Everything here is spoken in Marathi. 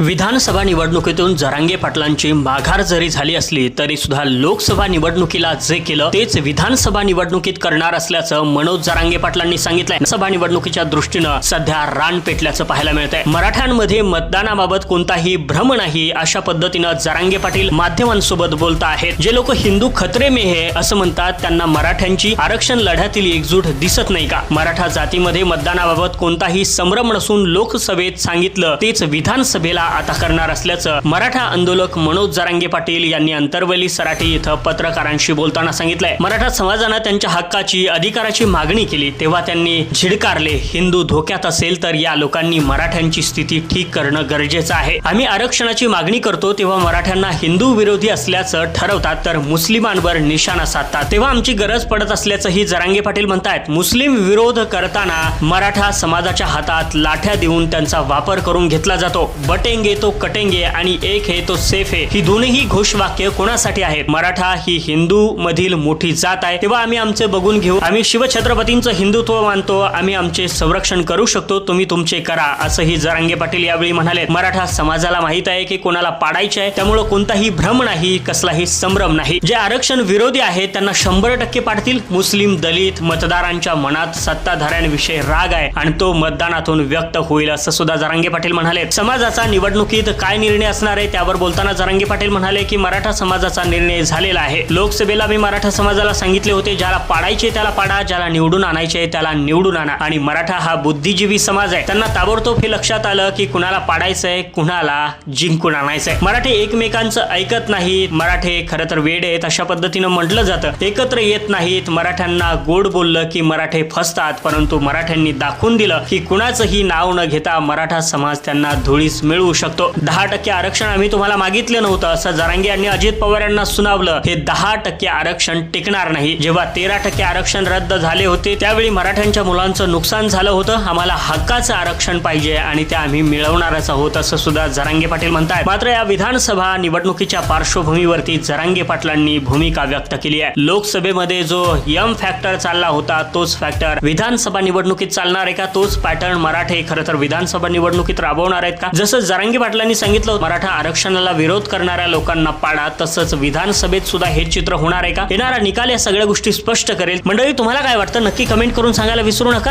विधानसभा निवडणुकीतून जरांगे पाटलांची माघार जरी झाली असली तरी सुद्धा लोकसभा निवडणुकीला जे केलं तेच विधानसभा निवडणुकीत करणार असल्याचं मनोज जरांगे पाटलांनी सांगितलंय. सभा निवडणुकीच्या दृष्टीनं सध्या रान पेटल्याचं पाहायला मिळतंय. मराठ्यांमध्ये मतदानाबाबत कोणताही भ्रम नाही अशा पद्धतीनं जरांगे पाटील माध्यमांसोबत बोलत आहेत. जे लोक हिंदू खतरे मे हे असं म्हणतात त्यांना मराठ्यांची आरक्षण लढ्यातील एकजूट दिसत नाही का? मराठा जातीमध्ये मतदानाबाबत कोणताही संभ्रम नसून लोकसभेत सांगितलं तेच विधानसभेला आता करणार असल्याचं मराठा आंदोलक मनोज जरांगे पाटील यांनी अंतरवली सराठी इथं पत्रकारांशी बोलताना सांगितलंय. मराठा समाजानं त्यांच्या हक्काची अधिकाराची मागणी केली तेव्हा त्यांनी झिडकारले. हिंदू धोक्यात असेल तर या लोकांनी मराठ्यांची स्थिती ठीक करणं गरजेचं आहे. आम्ही आरक्षणाची मागणी करतो तेव्हा मराठ्यांना हिंदू विरोधी असल्याचं ठरवतात तर मुस्लिमांवर निशाणा साधतात. तेव्हा आमची गरज पडत असल्याचंही जरांगे पाटील म्हणतायत. मुस्लिम विरोध करताना मराठा समाजाच्या हातात लाठ्या देऊन त्यांचा वापर करून घेतला जातो. बटेंग तो कटेंगे आणि एक हे तो सेफ आहे. ही दोन्ही घोषवाक्य कोणासाठी आहेत? मराठा ही हिंदू मधील मोठी जात आहे. तेव्हा आम्ही आमचे बघून घेऊ. आम्ही शिवछत्रपतींचं हिंदुत्व मानतो. आम्ही आमचे संरक्षण करू शकतो. तुम्ही तुमचे करा असंही जरांगे पाटील यावेळी म्हणाले मराठा समाजाला माहीत आहे की कोणाला पाडायचे आहे? त्यामुळे कोणताही भ्रम नाही कसलाही संभ्रम नाही. जे आरक्षण विरोधी आहेत त्यांना शंभर टक्के पाडतील. मुस्लिम दलित मतदारांच्या मनात सत्ताधाऱ्यांविषयी राग आहे आणि तो मतदानातून व्यक्त होईल असं सुद्धा जरांगे पाटील म्हणाले समाजाचा निवडणुकीत काय निर्णय असणार आहे त्यावर बोलताना जरांगे पाटील म्हणाले की मराठा समाजाचा निर्णय झालेला आहे. लोकसभेला मी मराठा समाजाला सांगितले होते ज्याला पाडायचे त्याला पाडा ज्याला निवडून आणायचे त्याला निवडून आणा. आणि मराठा हा बुद्धिजीवी समाज आहे. त्यांना ताबडतोब हे लक्षात आलं की कुणाला पाडायचंय कुणाला जिंकून आणायचंय. मराठे एकमेकांचं ऐकत नाहीत. मराठे खरं तर वेड आहेत अशा पद्धतीनं म्हटलं जातं. एकत्र येत नाहीत. मराठ्यांना गोड बोललं की मराठे फसतात. परंतु मराठ्यांनी दाखवून दिलं की कुणाचंही नाव न घेता मराठा समाज त्यांना धुळीस मिळवू शकतो. दहा टक्के आरक्षण आम्ही तुम्हाला मागितलं नव्हतं. असं जरांगे यांनी अजित पवार यांना सुनावलं. हे दहा टक्के आरक्षण टिकणार नाही. जेव्हा तेरा टक्के आरक्षण रद्द झाले होते त्यावेळी मराठ्यांच्या मुलांचं नुकसान झालं होतं. आम्हाला हक्काचं आरक्षण पाहिजे आणि ते आम्ही मिळवणारच आहोत असं सुद्धा जरांगे पाटील म्हणतात मात्र या विधानसभा निवडणुकीच्या पार्श्वभूमीवरती जरांगे पाटलांनी भूमिका व्यक्त केली आहे. लोकसभेमध्ये जो यम फॅक्टर चालला होता तोच फॅक्टर विधानसभा निवडणुकीत चालणार आहे का? तोच पॅटर्न मराठे खरं तर विधानसभा निवडणुकीत राबवणार आहेत का? जसं सारंगी पाटलांनी सांगितलं होतं, मराठा आरक्षणाला विरोध करणाऱ्या लोकांना पाडा तसंच विधानसभेत सुद्धा हे चित्र होणार आहे का? येणारा निकाल या सगळ्या गोष्टी स्पष्ट करेल. मंडळी तुम्हाला काय वाटतं? नक्की कमेंट करून सांगायला विसरू नका.